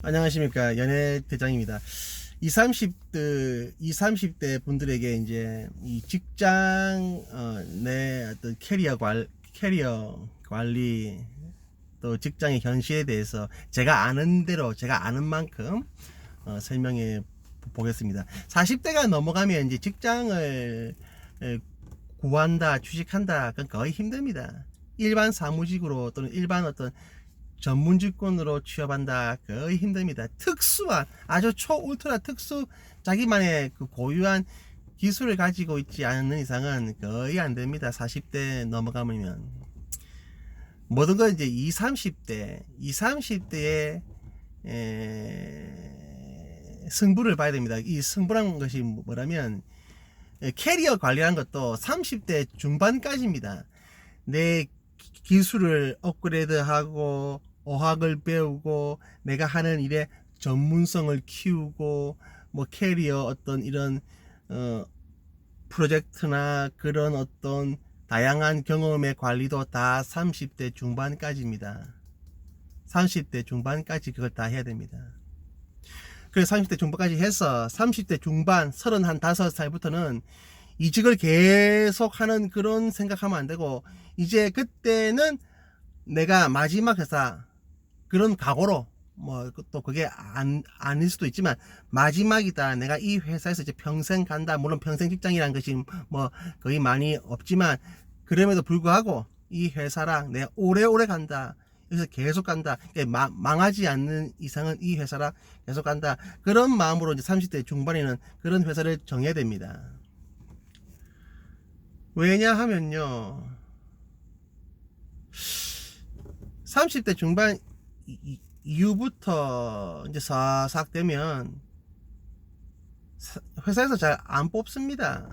안녕하십니까 연예 대장입니다. 20, 30대 20, 30대 분들에게 이제 이 직장 어, 내 어떤 캐리어 관 캐리어 관리 또 직장의 현실에 대해서 제가 아는 대로 제가 아는 만큼 어, 설명해 보겠습니다. 40대가 넘어가면 이제 직장을 에, 구한다, 취직한다, 그건 거의 힘듭니다. 일반 사무직으로 또는 일반 어떤 전문 직군으로 취업한다 거의 힘듭니다. 특수한 아주 초 울트라 특수 자기만의 그 고유한 기술을 가지고 있지 않는 이상은 거의 안 됩니다. 40대 넘어가면 모든 건 이제 20, 30대, 20, 30대의 에... 승부를 봐야 됩니다. 이 승부란 것이 뭐라면 에, 캐리어 관리라는 것도 30대 중반까지입니다. 내 기- 기술을 업그레이드하고 어학을 배우고 내가 하는 일에 전문성을 키우고 뭐 캐리어 어떤 이런 어 프로젝트나 그런 어떤 다양한 경험의 관리도 다 30대 중반까지입니다. 30대 중반까지 그걸 다 해야 됩니다. 그래서 30대 중반까지 해서 30대 중반 35살부터는 이직을 계속 하는 그런 생각하면 안 되고 이제 그때는 내가 마지막 회사 그런 각오로 뭐 또 그게 안 아닐 수도 있지만 마지막이다. 내가 이 회사에서 이제 평생 간다. 물론 평생 직장이라는 것이 뭐 거의 많이 없지만 그럼에도 불구하고 이 회사랑 내가 오래오래 간다. 여기서 계속 간다. 그러니까 마- 망하지 않는 이상은 이 회사랑 계속 간다. 그런 마음으로 이제 30대 중반에는 그런 회사를 정해야 됩니다. 왜냐하면요. 30대 중반 이후부터 이제 사삭 되면 사- 회사에서 잘 안 뽑습니다.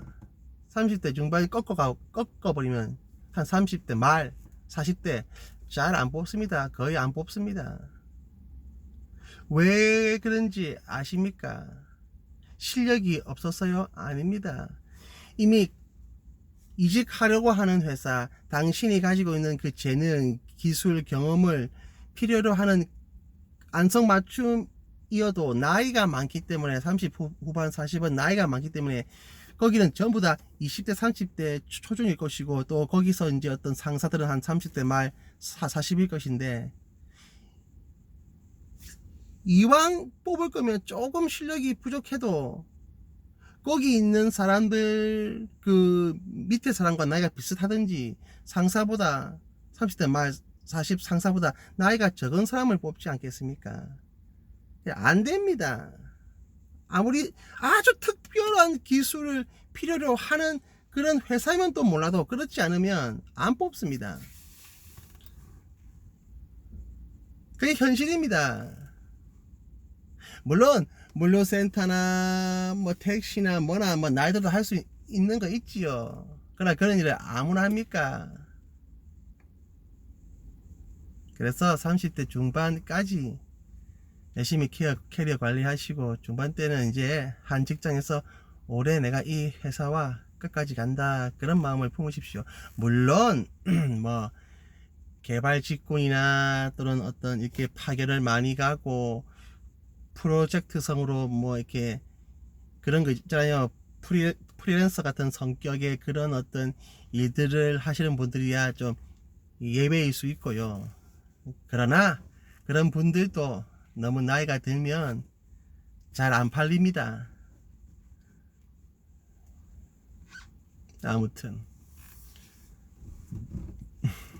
30대 중반이 꺾어가 꺾어버리면 한 30대 말 40대 잘 안 뽑습니다. 거의 안 뽑습니다. 왜 그런지 아십니까? 실력이 없었어요? 아닙니다. 이미 이직하려고 하는 회사, 당신이 가지고 있는 그 재능, 기술, 경험을 필요로 하는 안성 맞춤이어도 나이가 많기 때문에 30 후- 후반 40은 나이가 많기 때문에 거기는 전부 다 20대 30대 초중일 것이고 또 거기서 이제 어떤 상사들은 한 30대 말 40일 것인데 이왕 뽑을 거면 조금 실력이 부족해도 거기 있는 사람들 그 밑에 사람과 나이가 비슷하든지 상사보다 30대 말 40 상사보다 나이가 적은 사람을 뽑지 않겠습니까? 안 됩니다. 아무리 아주 특별한 기술을 필요로 하는 그런 회사면 또 몰라도 그렇지 않으면 안 뽑습니다. 그게 현실입니다. 물론 물류센터나 뭐 택시나 뭐나 뭐 나이들도 할 수 있는 거 있지요. 그러나 그런 일을 아무나 합니까? 그래서 30대 중반까지 열심히 캐리어, 캐리어 관리하시고 중반 때는 이제 한 직장에서 올해 내가 이 회사와 끝까지 간다 그런 마음을 품으십시오. 물론 뭐 개발 직군이나 또는 어떤 이렇게 파견을 많이 가고 프로젝트성으로 뭐 이렇게 그런 거 있잖아요. 프리, 프리랜서 같은 성격의 그런 어떤 일들을 하시는 분들이야 좀 예외일 수 있고요. 그러나 그런 분들도 너무 나이가 들면 잘 안 팔립니다. 아무튼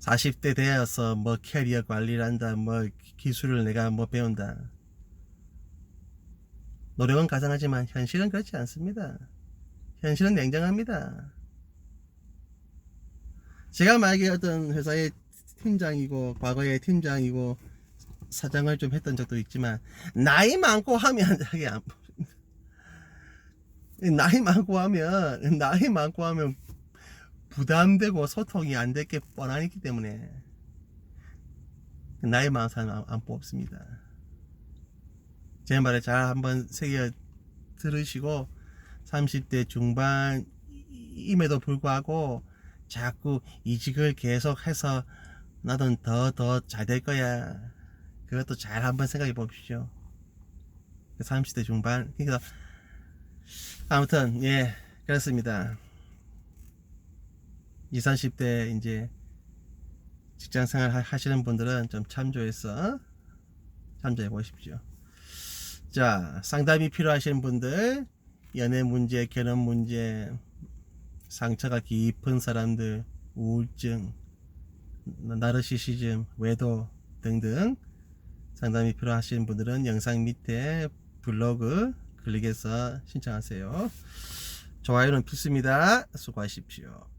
40대 되어서 뭐 캐리어 관리를 한다, 뭐 기술을 내가 뭐 배운다. 노력은 가상하지만 현실은 그렇지 않습니다. 현실은 냉정합니다. 제가 만약에 어떤 회사의 팀장이고 과거에 팀장이고 사장을 좀 했던 적도 있지만 나이 많고 하면 자기 안 나이 많고 하면 나이 많고 하면 부담되고 소통이 안 될 게 뻔하기 때문에 나이 많은 사람 안, 안 뽑습니다. 제 말을 잘 한번 새겨 들으시고 30대 중반임에도 불구하고 자꾸 이직을 계속해서 나도 더더 잘 될 거야 그것도 잘 한번 생각해 보십시오. 30대 중반. 그러니까 아무튼 예 그렇습니다. 20, 30대 이제 직장 생활 하- 하시는 분들은 좀 참조해서 참조해 보십시오. 자, 상담이 필요하신 분들, 연애 문제, 결혼 문제, 상처가 깊은 사람들, 우울증, 나르시시즘, 외도 등등 상담이 필요하신 분들은 영상 밑에 블로그 클릭해서 신청하세요. 좋아요는 필수입니다. 수고하십시오.